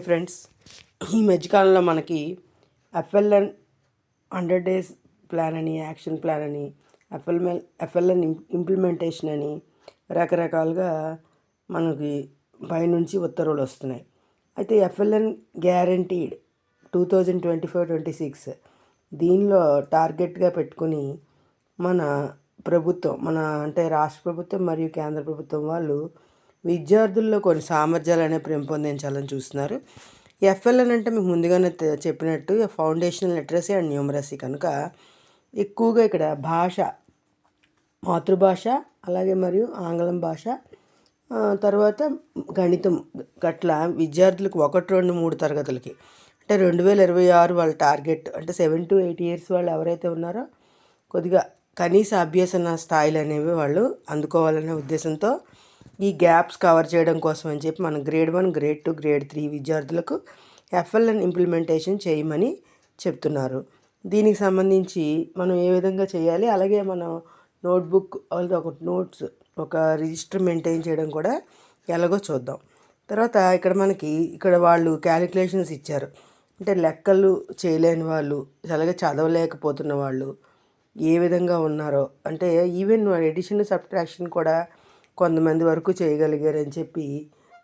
Friends ఈ మధ్యకాలంలో మనకి ఎఫ్ఎల్ఎన్ హండ్రెడ్ డేస్ ప్లాన్ అని యాక్షన్ ప్లాన్ అని ఎఫ్ఎల్ఎల్ ఎఫ్ఎల్ఎన్ ఇంప్లిమెంటేషన్ అని రకరకాలుగా మనకి పైనుంచి ఉత్తర్వులు వస్తున్నాయి. అయితే FLN guaranteed two thousand twenty four twenty six దీనిలో టార్గెట్గా పెట్టుకుని మన ప్రభుత్వం మన అంటే రాష్ట్ర ప్రభుత్వం మరియు కేంద్ర ప్రభుత్వం వాళ్ళు విద్యార్థుల్లో కొన్ని సామర్థ్యాలు అనేవి పెంపొందించాలని చూస్తున్నారు. ఎఫ్ఎల్ఎన్ అంటే మీకు ముందుగానే చెప్పినట్టు ఫౌండేషనల్ లిటరసీ అండ్ న్యూమరసీ కనుక ఎక్కువగా ఇక్కడ భాష మాతృభాష అలాగే మరియు ఆంగ్లం భాష తర్వాత గణితం గట్ల విద్యార్థులకు ఒకటి రెండు మూడు తరగతులకి. అంటే రెండు వేల ఇరవై ఆరు వాళ్ళ టార్గెట్ అంటే సెవెన్ టు ఎయిట్ ఇయర్స్ వాళ్ళు ఎవరైతే ఉన్నారో కొద్దిగా కనీస అభ్యసన స్థాయిలు అనేవి వాళ్ళు అందుకోవాలనే ఉద్దేశంతో ఈ గ్యాప్స్ కవర్ చేయడం కోసం అని చెప్పి మనం grade one grade two grade three విద్యార్థులకు ఎఫ్ఎల్ఎన్ ఇంప్లిమెంటేషన్ చేయమని చెప్తున్నారు. దీనికి సంబంధించి మనం ఏ విధంగా చేయాలి? అలాగే మనం నోట్బుక్ ఒక నోట్స్ ఒక రిజిస్టర్ మెయింటైన్ చేయడం కూడా ఎలాగో చూద్దాం. తర్వాత ఇక్కడ మనకి ఇక్కడ వాళ్ళు క్యాలిక్యులేషన్స్ ఇచ్చారు. అంటే లెక్కలు చేయలేని వాళ్ళు అలాగే చదవలేకపోతున్న వాళ్ళు ఏ విధంగా ఉన్నారో అంటే ఈవెన్ ఎడిషన్ సబ్ట్రాక్షన్ కూడా కొంతమంది వరకు చేయగలిగారని చెప్పి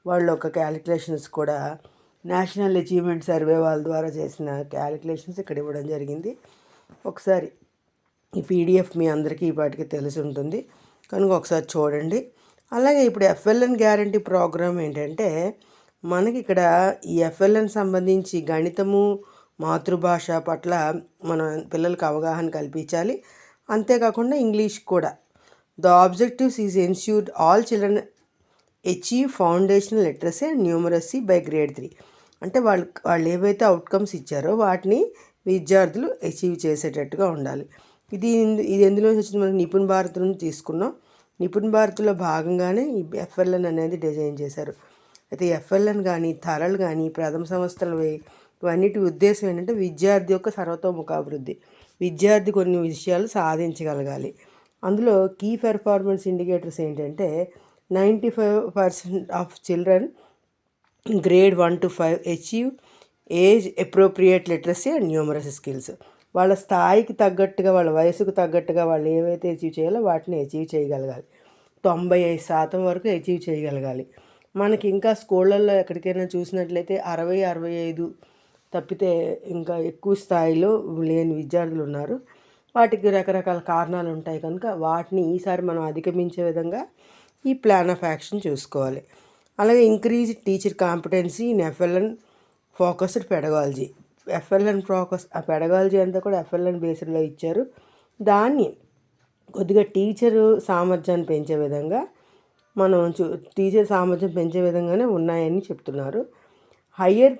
వాళ్ళు ఒక క్యాలిక్యులేషన్స్ కూడా నేషనల్ అచీవ్మెంట్ సర్వే వాళ్ళ ద్వారా చేసిన క్యాలిక్యులేషన్స్ ఇక్కడ ఇవ్వడం జరిగింది. ఒకసారి ఈ పీడిఎఫ్ మీ అందరికీ ఈ పాటికి తెలిసి ఉంటుంది. కనుక ఒకసారి చూడండి. అలాగే ఇప్పుడు ఎఫ్ఎల్ఎన్ గ్యారంటీ ప్రోగ్రామ్ ఏంటంటే మనకి ఇక్కడ ఈ ఎఫ్ఎల్ఎన్ సంబంధించి గణితము మాతృభాష పట్ల మనం పిల్లలకు అవగాహన కల్పించాలి. అంతేకాకుండా ఇంగ్లీష్ కూడా. The objectives is ensured all children achieve foundational literacy and numeracy by grade three అంటే వాళ్ళు వాళ్ళు ఏవైతే అవుట్కమ్స్ ఇచ్చారో వాటిని విద్యార్థులు అచీవ్ చేసేటట్టుగా ఉండాలి. ఇది ఇది ఎందులో నుంచి వచ్చింది? మనం నిపుణ్ భారత్ నుంచి తీసుకున్నాం. నిపుణ్ భారత్లో భాగంగానే ఈ ఎఫ్ఎల్ఎన్ అనేది డిజైన్ చేశారు. అయితే ఎఫ్ఎల్ఎన్ కానీ తరలు కానీ ప్రథమ సంస్థలు ఇవన్నిటి ఉద్దేశం ఏంటంటే విద్యార్థి యొక్క సర్వతోముఖాభివృద్ధి. విద్యార్థి కొన్ని విషయాలు సాధించగలగాలి. అందులో కీ పెర్ఫార్మెన్స్ ఇండికేటర్స్ ఏంటంటే ninety five percent of children grade one to five achieve age appropriate literacy and numeracy skills వాళ్ళ స్థాయికి తగ్గట్టుగా వాళ్ళ వయసుకు తగ్గట్టుగా వాళ్ళు ఏవైతే అచీవ్ చేయాలో వాటిని అచీవ్ చేయగలగాలి. తొంభై ఐదు శాతం వరకు అచీవ్ చేయగలగాలి. మనకి ఇంకా స్కూళ్ళల్లో ఎక్కడికైనా చూసినట్లయితే అరవై అరవై ఐదు తప్పితే ఇంకా ఎక్కువ స్థాయిలో లేని విద్యార్థులు ఉన్నారు. వాటికి రకరకాల కారణాలు ఉంటాయి కనుక వాటిని ఈసారి మనం అధిగమించే విధంగా ఈ ప్లాన్ ఆఫ్ యాక్షన్ చూసుకోవాలి. అలాగే increase teacher competency in FLN focused pedagogy. FLN focus ఆ పెడగాలజీ అంతా కూడా ఎఫ్ఎల్ఎన్ బేస్డ్లో ఇచ్చారు. దాన్ని కొద్దిగా టీచరు సామర్థ్యాన్ని పెంచే విధంగా మనం చూ టీచర్ సామర్థ్యం పెంచే విధంగానే ఉన్నాయని చెప్తున్నారు. Higher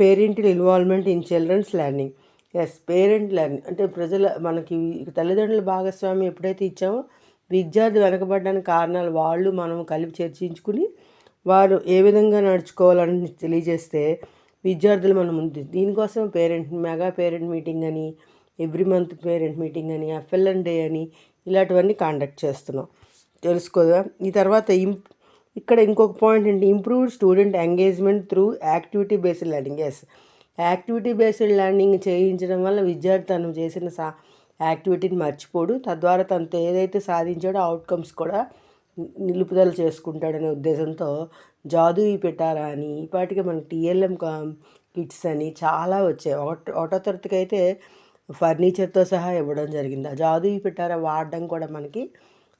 parental involvement in children's learning. Yes parent learning అంటే ప్రజల మనకి తల్లిదండ్రుల భాగస్వామ్యం ఎప్పుడైతే ఇచ్చామో విద్యార్థి వెనకబడడానికి కారణాలు వాళ్ళు మనం కలిపి చర్చించుకుని వారు ఏ విధంగా నడుచుకోవాలని తెలియజేస్తే విద్యార్థులు మనం ముందు దీనికోసం పేరెంట్ మెగా పేరెంట్ మీటింగ్ అని ఎవ్రీ మంత్ పేరెంట్ మీటింగ్ అని ఎఫ్ఎల్ఎన్ డే అని ఇలాంటివన్నీ కండక్ట్ చేస్తున్నాం. తెలుసుకోదా? ఈ తర్వాత ఇం ఇక్కడ ఇంకొక పాయింట్ ఏంటి? Improved student engagement through activity based learning yes activity based learning చేయించడం వల్ల విద్యార్థి తను చేసిన సా యాక్టివిటీని మర్చిపోడు. తద్వారా తనతో ఏదైతే సాధించాడో అవుట్కమ్స్ కూడా నిలుపుదల చేసుకుంటాడనే ఉద్దేశంతో జాదు పెట్టారా అని ఈపాటికి మన టీఎల్ఎం కిట్స్ అని చాలా వచ్చాయి. ఒకటో ఒకటో తరగతికి అయితే ఫర్నిచర్తో సహా ఇవ్వడం జరిగింది. ఆ జాదు పెట్టారా వాడడం కూడా మనకి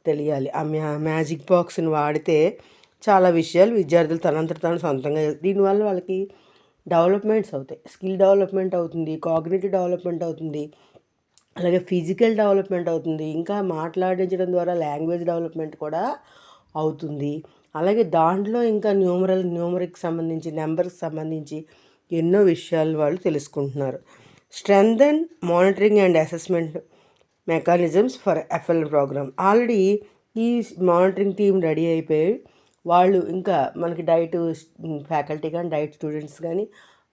తెలియాలి. ఆ మ్యా మ్యాజిక్ బాక్స్ని వాడితే చాలా విషయాలు విద్యార్థులు తనంతట తాను సొంతంగా దీనివల్ల వాళ్ళకి డెవలప్మెంట్స్ అవుతాయి. స్కిల్ డెవలప్మెంట్ అవుతుంది కాగ్నేటివ్ డెవలప్మెంట్ అవుతుంది అలాగే ఫిజికల్ డెవలప్మెంట్ అవుతుంది. ఇంకా మాట్లాడించడం ద్వారా లాంగ్వేజ్ డెవలప్మెంట్ కూడా అవుతుంది. అలాగే దాంట్లో ఇంకా న్యూమరల్ న్యూమరిక్ సంబంధించి నెంబర్కి సంబంధించి ఎన్నో విషయాలు వాళ్ళు తెలుసుకుంటున్నారు. Strength and monitoring and assessment mechanisms for FL program. Already ఈ మానిటరింగ్ టీం రెడీ అయిపోయి వాళ్ళు ఇంకా మనకి డైట్ ఫ్యాకల్టీ కానీ డైట్ స్టూడెంట్స్ కానీ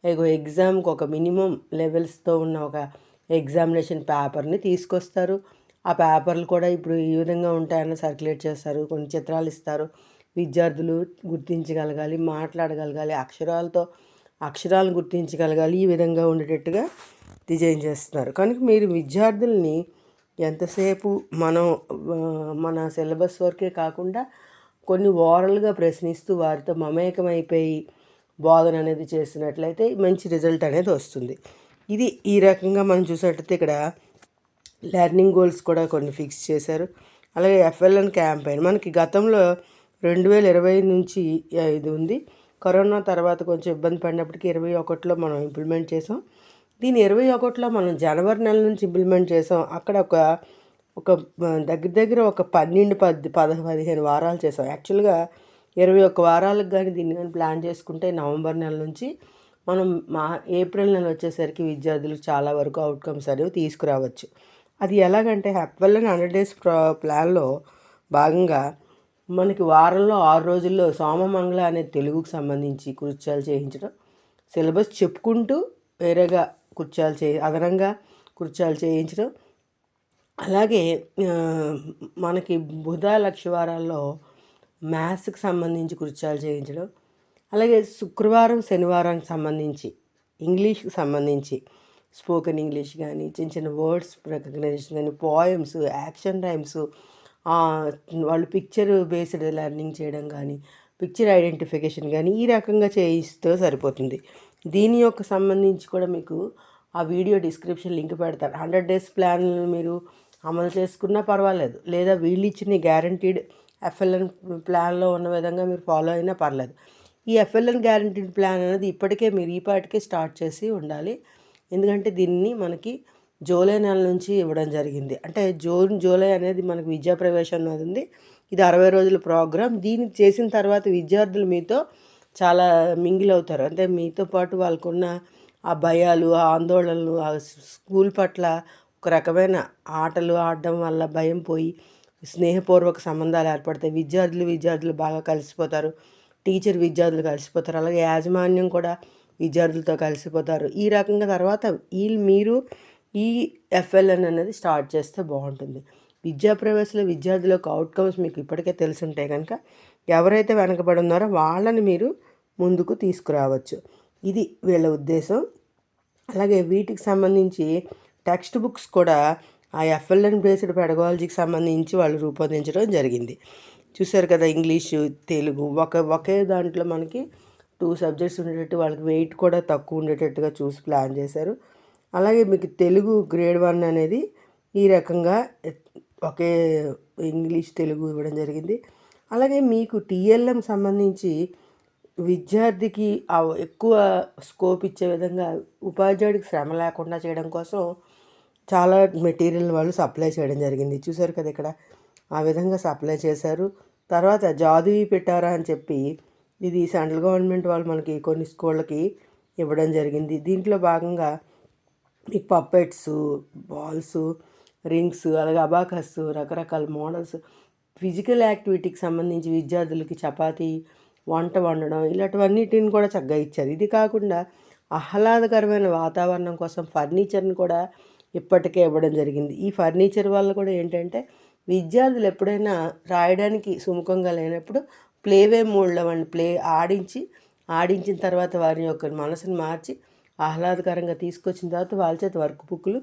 ఇగో ఎగ్జామ్కి ఒక మినిమం లెవెల్స్తో ఉన్న ఒక ఎగ్జామినేషన్ పేపర్ని తీసుకొస్తారు. ఆ పేపర్లు కూడా ఇప్పుడు ఈ విధంగా ఉంటాయని సర్క్యులేట్ చేస్తారు. కొన్ని చిత్రాలు ఇస్తారు. విద్యార్థులు గుర్తించగలగాలి మాట్లాడగలగాలి అక్షరాలతో అక్షరాలను గుర్తించగలగాలి ఈ విధంగా ఉండేటట్టుగా డిజైన్ చేస్తున్నారు. కనుక మీరు విద్యార్థుల్ని ఎంతసేపు మనం మన సిలబస్ వరకే కాకుండా కొన్ని ఓరల్గా ప్రశ్నిస్తూ వారితో మమేకమైపోయి బోధన అనేది చేసినట్లయితే మంచి రిజల్ట్ అనేది వస్తుంది. ఇది ఈ రకంగా మనం చూసినట్లయితే ఇక్కడ లెర్నింగ్ గోల్స్ కూడా కొన్ని ఫిక్స్ చేశారు. అలాగే ఎఫ్ఎల్ఎన్ క్యాంపెయిన్. మనకి గతంలో రెండు వేల ఇరవై నుంచి ఇది ఉంది. కరోనా తర్వాత కొంచెం ఇబ్బంది పడినప్పటికీ ఇరవై ఒకటిలో మనం ఇంప్లిమెంట్ చేసాం. దీని ఇరవై ఒకటిలో మనం జనవరి నెల నుంచి ఇంప్లిమెంట్ చేసాం. అక్కడ ఒక ఒక దగ్గర దగ్గర ఒక పన్నెండు పది పద పదిహేను వారాలు చేసాం యాక్చువల్గా ఇరవై ఒక్క వారాలకు కానీ దీన్ని కానీ ప్లాన్ చేసుకుంటే నవంబర్ నెల నుంచి మనం మా ఏప్రిల్ నెల వచ్చేసరికి విద్యార్థులకు చాలా వరకు అవుట్కమ్స్ అనేవి తీసుకురావచ్చు. అది ఎలాగంటే హ్యాపీవెల్ అండ్ హండ్రెడ్ డేస్ ప్రా ప్లాన్లో భాగంగా మనకి వారంలో ఆరు రోజుల్లో సోమమంగళ అనే తెలుగుకు సంబంధించి కృత్యాలు చేయించడం సిలబస్ చెప్పుకుంటూ వేరేగా కృత్యాలు చే అదనంగా కృత్యాలు చేయించడం అలాగే మనకి బుధ లక్షవారాల్లో మ్యాథ్స్కి సంబంధించి కృత్యాలు చేయించడం అలాగే శుక్రవారం శనివారానికి సంబంధించి ఇంగ్లీష్కి సంబంధించి స్పోకెన్ ఇంగ్లీష్ కానీ చిన్న చిన్న వర్డ్స్ రికగ్నైజేషన్ కానీ పోయమ్స్ యాక్షన్ రైమ్స్ వాళ్ళు పిక్చర్ బేస్డ్ లెర్నింగ్ చేయడం కానీ పిక్చర్ ఐడెంటిఫికేషన్ కానీ ఈ రకంగా చేయిస్తే సరిపోతుంది. దీని యొక్క సంబంధించి కూడా మీకు ఆ వీడియో డిస్క్రిప్షన్ లింక్ పెడతాను. హండ్రెడ్ డేస్ ప్లాన్ మీరు అమలు చేసుకున్నా పర్వాలేదు. లేదా వీళ్ళు ఇచ్చిన గ్యారంటీడ్ ఎఫ్ఎల్ఎన్ ప్లాన్లో ఉన్న విధంగా మీరు ఫాలో అయినా పర్లేదు. ఈ ఎఫ్ఎల్ఎన్ గ్యారంటీడ్ ప్లాన్ అనేది ఇప్పటికే మీరు ఈ పాటికే స్టార్ట్ చేసి ఉండాలి. ఎందుకంటే దీన్ని మనకి జూలై నెల నుంచి ఇవ్వడం జరిగింది. అంటే జూన్ జూలై అనేది మనకి విద్యా ప్రవేశం అనేది ఉంది. ఇది అరవై రోజుల ప్రోగ్రామ్ దీన్ని చేసిన తర్వాత విద్యార్థులు మీతో చాలా మింగిల్ అవుతారు. అంటే మీతో పాటు వాళ్ళకున్న ఆ భయాలు ఆ ఆందోళనలు ఆ స్కూల్ పట్ల ఒక రకమైన ఆటలు ఆడడం వల్ల భయం పోయి స్నేహపూర్వక సంబంధాలు ఏర్పడతాయి. విద్యార్థులు విద్యార్థులు బాగా కలిసిపోతారు. టీచర్ విద్యార్థులు కలిసిపోతారు. అలాగే యాజమాన్యం కూడా విద్యార్థులతో కలిసిపోతారు. ఈ రకంగా తర్వాత వీళ్ళు మీరు ఈ ఎఫ్ఎల్ఎన్ అనేది స్టార్ట్ చేస్తే బాగుంటుంది. విద్యా ప్రవేశంలో విద్యార్థుల యొక్క అవుట్కమ్స్ మీకు ఇప్పటికే తెలుసుంటే కనుక ఎవరైతే వెనకబడి ఉన్నారో వాళ్ళని మీరు ముందుకు తీసుకురావచ్చు. ఇది వీళ్ళ ఉద్దేశం. అలాగే వీటికి సంబంధించి టెక్స్ట్ బుక్స్ కూడా ఆ ఎఫ్ఎల్ఎన్ బేస్డ్ పెడగాలజీకి సంబంధించి వాళ్ళు రూపొందించడం జరిగింది. చూశారు కదా ఇంగ్లీషు తెలుగు ఒక ఒకే దాంట్లో మనకి టూ సబ్జెక్ట్స్ ఉండేటట్టు వాళ్ళకి వెయిట్ కూడా తక్కువ ఉండేటట్టుగా చూసి ప్లాన్ చేశారు. అలాగే మీకు తెలుగు గ్రేడ్ వన్ అనేది ఈ రకంగా ఒకే ఇంగ్లీష్ తెలుగు ఇవ్వడం జరిగింది. అలాగే మీకు టీఎల్ఎం సంబంధించి విద్యార్థికి ఎక్కువ స్కోప్ ఇచ్చే విధంగా ఉపాధ్యాయుడికి శ్రమ లేకుండా చేయడం కోసం చాలా మెటీరియల్ వాళ్ళు సప్లై చేయడం జరిగింది. చూసారు కదా ఇక్కడ? ఆ విధంగా సప్లై చేశారు. తర్వాత జాదువి పెట్టారా అని చెప్పి ఇది సెంట్రల్ గవర్నమెంట్ వాళ్ళు మనకి కొన్ని స్కూళ్ళకి ఇవ్వడం జరిగింది. దీంట్లో భాగంగా మీకు పప్పెట్స్ బాల్స్ రింగ్స్ అలాగే అబాకస్ రకరకాల మోడల్స్ ఫిజికల్ యాక్టివిటీకి సంబంధించి విద్యార్థులకి చపాతీ వంట వండడం ఇలాంటివన్నిటిని కూడా చక్కగా ఇచ్చారు. ఇది కాకుండా ఆహ్లాదకరమైన వాతావరణం కోసం ఫర్నిచర్ని కూడా ఇప్పటికే ఇవ్వడం జరిగింది. ఈ ఫర్నిచర్ వల్ల కూడా ఏంటంటే విద్యార్థులు ఎప్పుడైనా రాయడానికి సుముఖంగా లేనప్పుడు ప్లేవే మూడ్లో వాళ్ళని ప్లే ఆడించి ఆడించిన తర్వాత వారి యొక్క మనసుని మార్చి ఆహ్లాదకరంగా తీసుకొచ్చిన తర్వాత వాళ్ళ చేత వర్క్ బుక్లు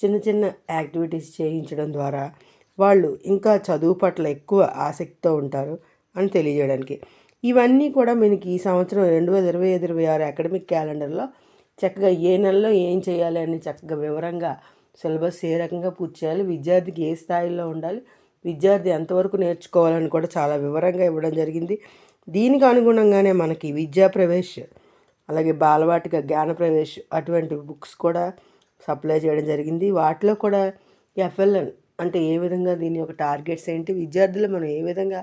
చిన్న చిన్న యాక్టివిటీస్ చేయించడం ద్వారా వాళ్ళు ఇంకా చదువు పట్ల ఎక్కువ ఆసక్తితో ఉంటారు అని తెలియజేయడానికి. ఇవన్నీ కూడా మనకి ఈ సంవత్సరం రెండు వేల ఇరవై ఇరవై ఆరు అకాడమిక్ క్యాలెండర్లో చక్కగా ఏ నెలలో ఏం చేయాలి అని చక్కగా వివరంగా సిలబస్ ఏ రకంగా పూర్తి చేయాలి విద్యార్థికి ఏ స్థాయిలో ఉండాలి విద్యార్థి ఎంతవరకు నేర్చుకోవాలని కూడా చాలా వివరంగా ఇవ్వడం జరిగింది. దీనికి అనుగుణంగానే మనకి విద్యా ప్రవేశ్ అలాగే బాలవాటిక జ్ఞాన ప్రవేశ్ అటువంటి బుక్స్ కూడా సప్లై చేయడం జరిగింది. వాటిలో కూడా ఎఫ్ఎల్ఎన్ అంటే ఏ విధంగా దీని యొక్క టార్గెట్స్ ఏంటి విద్యార్థులు మనం ఏ విధంగా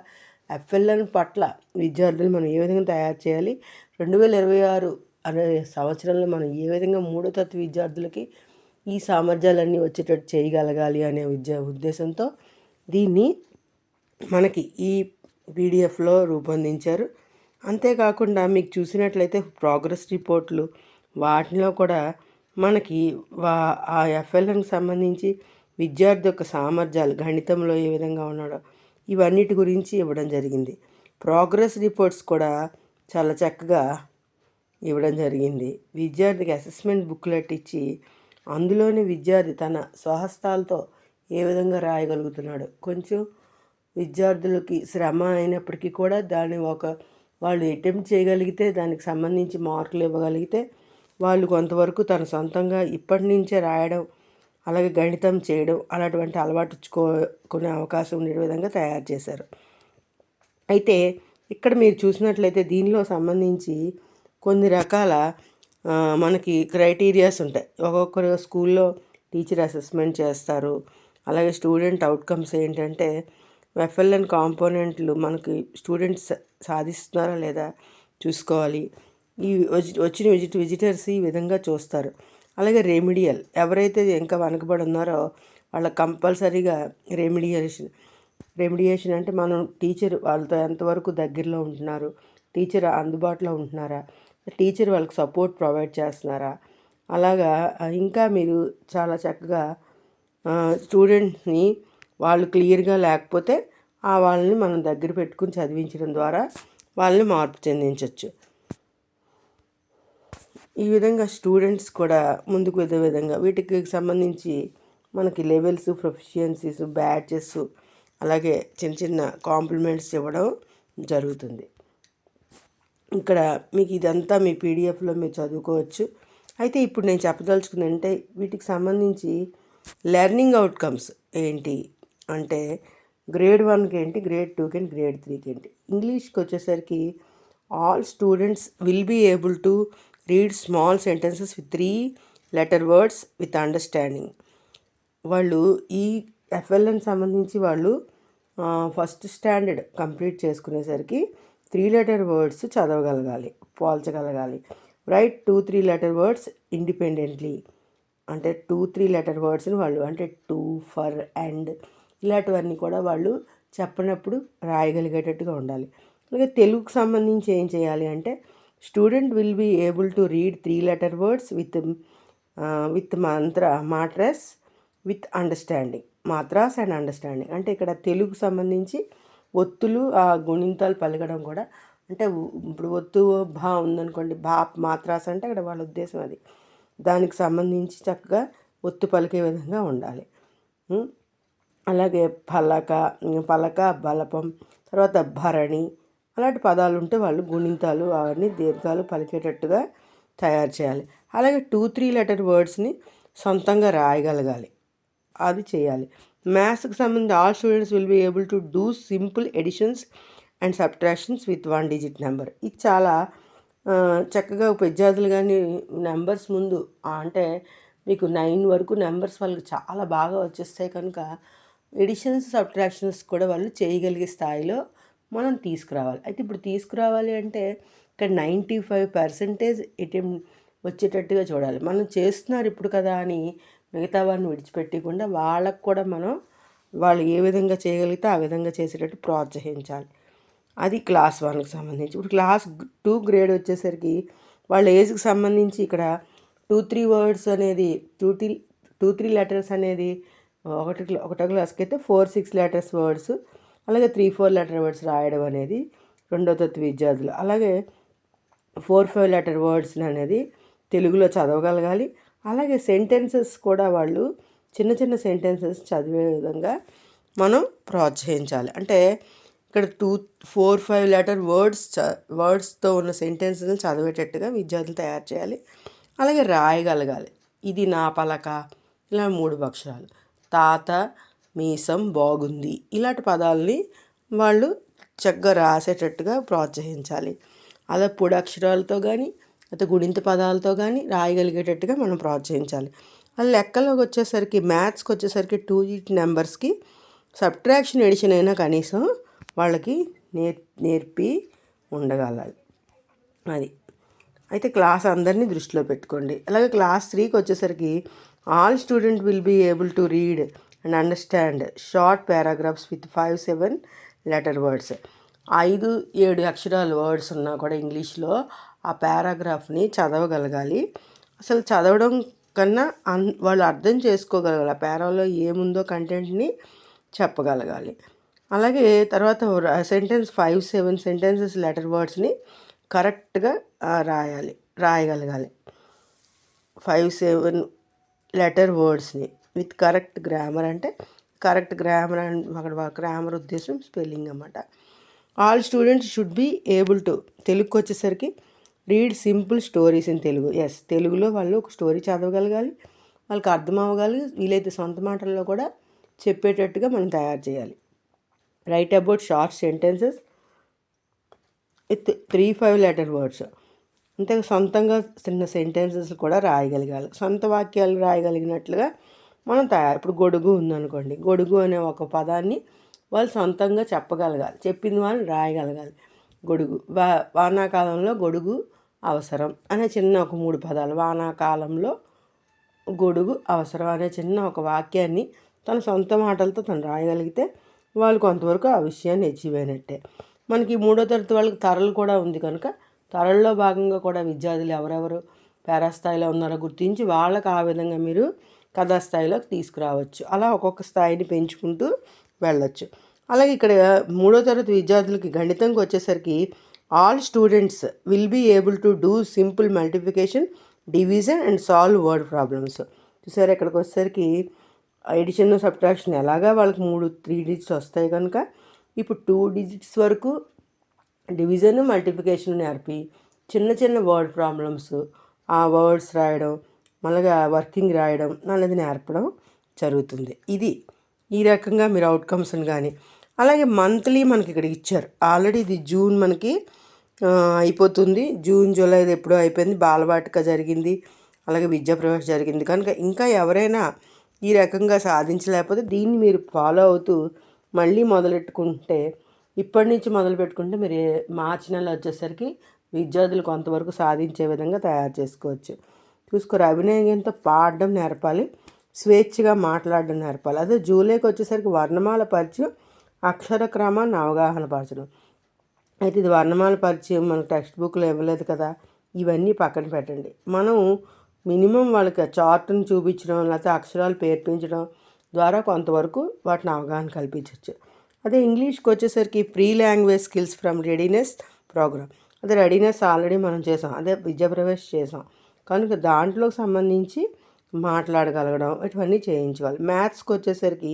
ఎఫ్ఎల్ఎన్ పట్ల విద్యార్థులు మనం ఏ విధంగా తయారు చేయాలి రెండు వేల ఇరవై ఆరు అనే సంవత్సరంలో మనం ఏ విధంగా మూడో తత్వ విద్యార్థులకి ఈ సామర్థ్యాలన్నీ వచ్చేటట్టు చేయగలగాలి అనే ఉద్య ఉద్దేశంతో దీన్ని మనకి ఈ పీడిఎఫ్లో రూపొందించారు. అంతేకాకుండా మీకు చూసినట్లయితే ప్రోగ్రెస్ రిపోర్ట్లు వాటిలో కూడా మనకి వా ఆ ఎఫ్ఎల్ఎన్కి సంబంధించి విద్యార్థి యొక్క సామర్థ్యాలు గణితంలో ఏ విధంగా ఉన్నాడో ఇవన్నిటి గురించి ఇవ్వడం జరిగింది. ప్రోగ్రెస్ రిపోర్ట్స్ కూడా చాలా చక్కగా ఇవ్వడం జరిగింది. విద్యార్థికి అసెస్మెంట్ బుక్లెట్ ఇచ్చి అందులోని విద్యార్థి తన స్వహస్తాలతో ఏ విధంగా రాయగలుగుతున్నాడు? కొంచెం విద్యార్థులకి శ్రమ అయినప్పటికీ కూడా దాన్ని ఒక వాళ్ళు అటెంప్ట్ చేయగలిగితే దానికి సంబంధించి మార్కులు ఇవ్వగలిగితే వాళ్ళు కొంతవరకు తన సొంతంగా ఇప్పటి నుంచే రాయడం అలాగే గణితం చేయడం అలాంటి అలవాటుచుకోకునే అవకాశం ఉండే విధంగా తయారు చేశారు. అయితే ఇక్కడ మీరు చూసినట్లయితే దీనిలో సంబంధించి కొన్ని రకాల మనకి క్రైటీరియాస్ ఉంటాయి. ఒక్కొక్కరు స్కూల్లో టీచర్ అసెస్మెంట్ చేస్తారు. అలాగే స్టూడెంట్ అవుట్కమ్స్ ఏంటంటే ఎఫ్ఎల్ఎన్ కాంపోనెంట్లు మనకి స్టూడెంట్స్ సాధిస్తున్నారా లేదా చూసుకోవాలి. ఈ వచ్చిన విజిట్ విజిటర్స్ ఈ విధంగా చూస్తారు. అలాగే రెమిడియల్ ఎవరైతే ఇంకా వెనకబడి ఉన్నారో వాళ్ళ కంపల్సరీగా రెమిడియేషన్. రెమిడియేషన్ అంటే మనం టీచర్ వాళ్ళతో ఎంతవరకు దగ్గరలో ఉంటున్నారు? టీచర్ అందుబాటులో ఉంటున్నారా? టీచర్ వాళ్ళకి సపోర్ట్ ప్రొవైడ్ చేస్తున్నారా? అలాగా ఇంకా మీరు చాలా చక్కగా స్టూడెంట్స్ని వాళ్ళు క్లియర్గా లేకపోతే ఆ వాళ్ళని మనం దగ్గర పెట్టుకుని చదివించడం ద్వారా వాళ్ళని మార్పు చెందించవచ్చు ఈ విధంగా స్టూడెంట్స్ కూడా ముందుకు వెళ్ళే విధంగా వీటికి సంబంధించి మనకి లెవెల్స్ ప్రొఫిషియన్సీస్ బ్యాచెస్ అలాగే చిన్న చిన్న కాంప్లిమెంట్స్ ఇవ్వడం జరుగుతుంది. ఇక్కడ మీకు ఇదంతా మీ పీడిఎఫ్లో మీరు చదువుకోవచ్చు. అయితే ఇప్పుడు నేను చెప్పదలుచుకుంది అంటే వీటికి సంబంధించి లెర్నింగ్ అవుట్కమ్స్ ఏంటి? అంటే గ్రేడ్ వన్కి ఏంటి గ్రేడ్ టూకి ఏంటి గ్రేడ్ త్రీకి ఏంటి? ఇంగ్లీష్కి వచ్చేసరికి all students will be able to read small sentences with three letter words with understanding. వాళ్ళు ఈ ఎఫ్ఎల్ఎన్ సంబంధించి వాళ్ళు ఫస్ట్ స్టాండర్డ్ కంప్లీట్ చేసుకునేసరికి త్రీ లెటర్ వర్డ్స్ చదవగలగాలి పోల్చగలగాలి. Write two three letter words independently. అంటే టూ త్రీ లెటర్ వర్డ్స్ని వాళ్ళు అంటే టూ ఫర్ అండ్ ఇలాంటివన్నీ కూడా వాళ్ళు చెప్పినప్పుడు రాయగలిగేటట్టుగా ఉండాలి. అలాగే తెలుగుకు సంబంధించి ఏం చేయాలి అంటే student will be able to read three letter words with with మంత్ర మాట్రస్ విత్ అండర్స్టాండింగ్ మాత్రాస్ అండ్ అండర్స్టాండింగ్. అంటే ఇక్కడ తెలుగు సంబంధించి ఒత్తులు ఆ గుణింతాలు పలకడం కూడా అంటే ఇప్పుడు ఒత్తు భా ఉందనుకోండి భా మాత్రాస్ అంటే అక్కడ వాళ్ళ ఉద్దేశం అది. దానికి సంబంధించి చక్కగా ఒత్తు పలికే విధంగా ఉండాలి. అలాగే పలక పలక బలపం తర్వాత భరణి అలాంటి పదాలు ఉంటే వాళ్ళు గుణింతాలు అవన్నీ దీర్ఘాలు పలికేటట్టుగా తయారు చేయాలి. అలాగే టూ త్రీ లెటర్ వర్డ్స్ని సొంతంగా రాయగలగాలి. అది చేయాలి. మ్యాథ్స్కి సంబంధించి all students will be able to do simple additions and subtractions with one digit number ఇది చాలా చక్కగా విద్యార్థులు కానీ నెంబర్స్ ముందు అంటే మీకు నైన్ వరకు నెంబర్స్ వాళ్ళకి చాలా బాగా వచ్చేస్తాయి కనుక ఎడిషన్స్ సబ్ట్రాక్షన్స్ కూడా వాళ్ళు చేయగలిగే స్థాయిలో మనం తీసుకురావాలి. అయితే ఇప్పుడు తీసుకురావాలి అంటే ఇక్కడ నైంటీ ఫైవ్ పర్సెంటేజ్ ఎటెం వచ్చేటట్టుగా చూడాలి. మనం చేస్తున్నారు ఇప్పుడు కదా అని మిగతా వారిని విడిచిపెట్టకుండా వాళ్ళకు కూడా మనం వాళ్ళు ఏ విధంగా చేయగలిగితే ఆ విధంగా చేసేటట్టు ప్రోత్సహించాలి. అది క్లాస్ వన్కి సంబంధించి. ఇప్పుడు క్లాస్ టూ గ్రేడ్ వచ్చేసరికి వాళ్ళ ఏజ్కి సంబంధించి ఇక్కడ టూ త్రీ వర్డ్స్ అనేది two three two three letters అనేది ఒకటి ఒకటో క్లాస్కి అయితే ఫోర్ సిక్స్ లెటర్స్ వర్డ్స్ అలాగే త్రీ ఫోర్ లెటర్ వర్డ్స్ రాయడం అనేది రెండో తత్వ విద్యార్థులు. అలాగే ఫోర్ ఫైవ్ లెటర్ వర్డ్స్ అనేది తెలుగులో చదవగలగాలి. అలాగే సెంటెన్సెస్ కూడా వాళ్ళు చిన్న చిన్న సెంటెన్సెస్ చదివే విధంగా మనం ప్రోత్సహించాలి. అంటే ఇక్కడ two four five letter words చ వర్డ్స్తో ఉన్న సెంటెన్స్ని చదివేటట్టుగా విద్యార్థులు తయారు చేయాలి. అలాగే రాయగలగాలి. ఇది నా పలక. ఇలా మూడు అక్షరాలు. తాత మీసం బాగుంది. ఇలాంటి పదాలని వాళ్ళు చక్కగా రాసేటట్టుగా ప్రోత్సహించాలి. అలా పొడి అక్షరాలతో కానీ లేకపోతే గుణింత పదాలతో కానీ రాయగలిగేటట్టుగా మనం ప్రోత్సహించాలి. ఆ లెక్కలోకి వచ్చేసరికి మ్యాథ్స్కి వచ్చేసరికి టూ డిజిట్ నెంబర్స్కి సబ్ట్రాక్షన్ ఎడిషన్ అయినా కనీసం వాళ్ళకి నేర్ నేర్పి ఉండగలాలి. అది. అయితే క్లాస్ అందరినీ దృష్టిలో పెట్టుకోండి. అలాగే క్లాస్ త్రీకి వచ్చేసరికి all student will be able to read and understand short paragraphs with five seven letter words. ఐదు ఏడు అక్షరాలు వర్డ్స్ ఉన్నా కూడా ఇంగ్లీష్లో ఆ పారాగ్రాఫ్ని చదవగలగాలి. అసలు చదవడం కన్నా అన్ వాళ్ళు అర్థం చేసుకోగలగాలి. ఆ పారాలో ఏముందో కంటెంట్ని చెప్పగలగాలి. అలాగే తర్వాత sentence five seven sentences letter వర్డ్స్ని కరెక్ట్గా రాయాలి. రాయగలగాలి. ఫైవ్ సెవెన్ లెటర్ వర్డ్స్ని విత్ కరెక్ట్ గ్రామర్ అంటే కరెక్ట్ గ్రామర్ అండ్ అక్కడ గ్రామర్ ఉద్దేశం స్పెల్లింగ్ అన్నమాట. All students should be able to తెలుగుకి వచ్చేసరికి read simple stories in Telugu. Yes తెలుగులో వాళ్ళు ఒక స్టోరీ చదవగలగాలి. వాళ్ళకి అర్థం అవ్వగాలి వీలైతే సొంత మాటల్లో కూడా చెప్పేటట్టుగా మనం తయారు చేయాలి. Write about short sentences with three five letter words అంతే సొంతంగా చిన్న సెంటెన్సెస్ కూడా రాయగలగాలి. సొంత వాక్యాలు రాయగలిగినట్లుగా మనం తయారు ఇప్పుడు గొడుగు ఉందనుకోండి. గొడుగు అనే ఒక పదాన్ని వాళ్ళు సొంతంగా చెప్పగలగాలి. చెప్పింది వాళ్ళు రాయగలగాలి. గొడుగు. వా వానాకాలంలో గొడుగు అవసరం అనే చిన్న ఒక మూడు పదాలు. వానాకాలంలో గొడుగు అవసరం అనే చిన్న ఒక వాక్యాన్ని తన సొంత మాటలతో తను రాయగలిగితే వాళ్ళు కొంతవరకు ఆ విషయాన్ని అచీవ్ అయినట్టే. మనకి మూడో తరగతి వాళ్ళకి తరలు కూడా ఉంది కనుక తరల్లో భాగంగా కూడా విద్యార్థులు ఎవరెవరు పేరాస్థాయిలో ఉన్నారో గుర్తించి వాళ్ళకి ఆ విధంగా మీరు కథా స్థాయిలోకి తీసుకురావచ్చు. అలా ఒక్కొక్క స్థాయిని పెంచుకుంటూ వెళ్ళొచ్చు. అలాగే ఇక్కడ మూడో తరగతి విద్యార్థులకి గణితంకి వచ్చేసరికి all students will be able to do simple multiplication division and solve word problems. చూసారు ఇక్కడికి వచ్చేసరికి ఎడిషన్ సబ్ట్రాక్షన్ ఎలాగా వాళ్ళకి మూడు త్రీ డిజిట్స్ వస్తాయి కనుక ఇప్పుడు టూ డిజిట్స్ వరకు డివిజన్ మల్టిప్లికేషన్ నేర్పి చిన్న చిన్న వర్డ్ ప్రాబ్లమ్స్ ఆ వర్డ్స్ రాయడం మళ్ళీ వర్కింగ్ రాయడం అనేది నేర్పడం జరుగుతుంది. ఇది ఈ రకంగా మీరు అవుట్కమ్స్ని కానీ. అలాగే మంత్లీ మనకి ఇక్కడ ఇచ్చారు. ఆల్రెడీ ఇది జూన్ మనకి అయిపోతుంది. జూన్ జూలై ఎప్పుడో అయిపోయింది. బాలబాటిక జరిగింది. అలాగే విద్యాప్రవేశ జరిగింది. కనుక ఇంకా ఎవరైనా ఈ రకంగా సాధించలేకపోతే దీన్ని మీరు ఫాలో అవుతూ మళ్ళీ మొదలెట్టుకుంటే ఇప్పటి నుంచి మొదలు పెట్టుకుంటే మీరు మార్చి నెల వచ్చేసరికి విద్యార్థులు కొంతవరకు సాధించే విధంగా తయారు చేసుకోవచ్చు. చూసుకోరు అభినయంతో పాడడం నేర్పాలి. స్వేచ్ఛగా మాట్లాడడం నేర్పాలి. అదే జూలైకి వచ్చేసరికి వర్ణమాల పరిచయం అక్షర క్రమాన్ని అవగాహన పరచడం. అయితే ఇది వర్ణమాల పరిచయం మనకు టెక్స్ట్ బుక్లో ఇవ్వలేదు కదా ఇవన్నీ పక్కన పెట్టండి. మనం మినిమం వాళ్ళకి చార్ట్ని చూపించడం లేకపోతే అక్షరాలు పేర్పించడం ద్వారా కొంతవరకు వాటిని అవగాహన కల్పించవచ్చు అదే ఇంగ్లీష్కి వచ్చేసరికి pre language skills from readiness program. అదే రెడీనెస్ ఆల్రెడీ మనం చేసాం అదే విద్యాప్రవేశ్ చేసాం. కనుక దాంట్లోకి సంబంధించి మాట్లాడగలగడం ఇటువన్నీ చేయించుకోవాలి. మ్యాథ్స్కి వచ్చేసరికి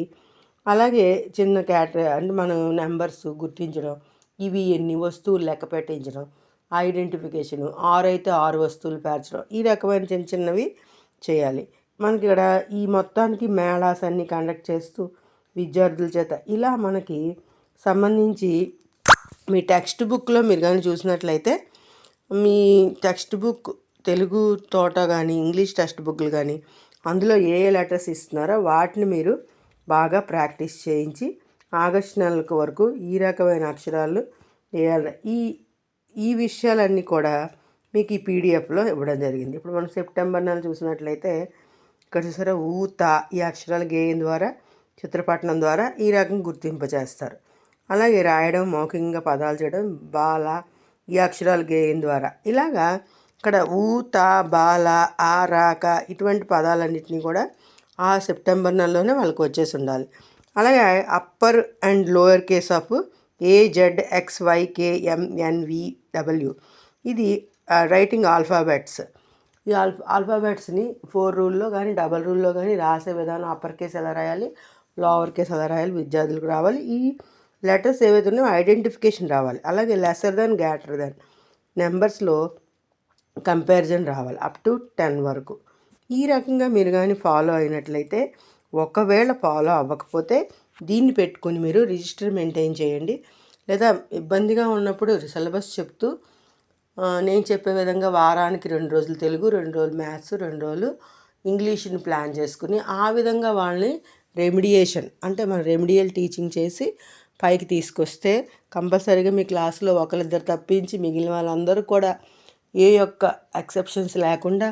అలాగే చిన్న క్యాటర్ అంటే మనం నెంబర్స్ గుర్తించడం ఇవి ఎన్ని వస్తువులు లెక్క పెట్టించడం ఐడెంటిఫికేషన్ ఆరు అయితే ఆరు వస్తువులు పేర్చడం ఈ రకమైన చిన్న చిన్నవి చేయాలి. మనకి ఇక్కడ ఈ మొత్తానికి మేళాస్ అన్ని కండక్ట్ చేస్తూ విద్యార్థుల చేత ఇలా మనకి సంబంధించి మీ టెక్స్ట్ బుక్లో మీరు కానీ చూసినట్లయితే మీ టెక్స్ట్ బుక్ తెలుగు తోట కానీ ఇంగ్లీష్ టెక్స్ట్ బుక్లు కానీ అందులో ఏ ఏ లెటర్స్ ఇస్తున్నారో వాటిని మీరు బాగా ప్రాక్టీస్ చేయించి ఆగస్టు నెలకు వరకు ఈ రకమైన అక్షరాలు వేయాలి. ఈ ఈ విషయాలన్నీ కూడా మీకు ఈ పీడిఎఫ్లో ఇవ్వడం జరిగింది. ఇప్పుడు మనం సెప్టెంబర్ నెల చూసినట్లయితే ఇక్కడ చూసారా ఊత ఈ అక్షరాలు గేయం ద్వారా చిత్రపటనం ద్వారా ఈ రకం గుర్తింపు చేస్తారు అలాగే రాయడం మౌఖికంగా పదాలు చేయడం బాల ఈ అక్షరాలు గేయం ద్వారా ఇలాగా ఇక్కడ ఊత బాల ఆ రాక ఇటువంటి పదాలన్నింటినీ కూడా ఆ సెప్టెంబర్ నెలలోనే వాళ్ళకి వచ్చేసి ఉండాలి. అలాగే upper and lower case of A Z X Y W. ఇది రైటింగ్ ఆల్ఫాబెట్స్. ఈ ఆల్ఫా ఆల్ఫాబెట్స్ని ఫోర్ రూల్లో కానీ డబల్ రూల్లో కానీ రాసే విధానం అప్పర్ కేస్ ఎలా రాయాలి లోవర్ కేస్ ఎలా రాయాలి విద్యార్థులకు రావాలి ఈ లెటర్స్ ఏవైతే ఉన్నాయో ఐడెంటిఫికేషన్ రావాలి. అలాగే లెసర్ దెన్ గ్యాటర్ దెన్ నెంబర్స్లో కంపారిజన్ రావాలి అప్ టు టెన్ వరకు. ఈ రకంగా మీరు కానీ ఫాలో అయినట్లయితే ఒకవేళ ఫాలో అవ్వకపోతే దీన్ని పెట్టుకొని మీరు రిజిస్టర్ మెయింటైన్ చేయండి. లేదా ఇబ్బందిగా ఉన్నప్పుడు సిలబస్ చెప్తూ నేను చెప్పే విధంగా వారానికి రెండు రోజులు తెలుగు రెండు రోజులు మ్యాథ్స్ రెండు రోజులు ఇంగ్లీష్ని ప్లాన్ చేసుకుని ఆ విధంగా వాళ్ళని రెమిడియేషన్ అంటే మన రెమిడియల్ టీచింగ్ చేసి పైకి తీసుకొస్తే కంపల్సరీగా మీ క్లాస్లో ఒకరిద్దరు తప్పించి మిగిలిన వాళ్ళందరూ కూడా ఏ యొక్క ఎక్సెప్షన్స్ లేకుండా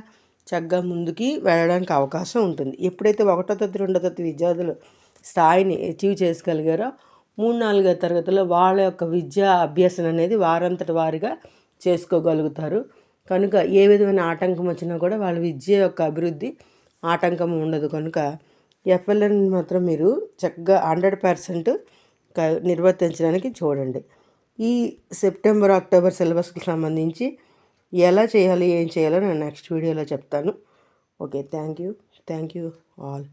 చక్కగా ముందుకి వెళ్ళడానికి అవకాశం ఉంటుంది. ఎప్పుడైతే ఒకటో తరగతి రెండో తరగతి విద్యార్థులు స్థాయిని అచీవ్ చేసుగలిగారో మూడు నాలుగో తరగతిలో వాళ్ళ యొక్క విద్యా అభ్యాసం అనేది వారంతటి వారిగా చేసుకోగలుగుతారు. కనుక ఏ విధమైన ఆటంకం వచ్చినా కూడా వాళ్ళ విద్య యొక్క అభివృద్ధి ఆటంకం ఉండదు. కనుక ఎఫ్ఎల్ఎన్ మాత్రం మీరు చక్కగా హండ్రెడ్ పర్సెంట్ నిర్వర్తించడానికి చూడండి. ఈ సెప్టెంబర్ అక్టోబర్ సిలబస్కి సంబంధించి ఎలా చేయాలి ఏం చేయాలో నేను నెక్స్ట్ వీడియోలో చెప్తాను. Okay thank you thank you all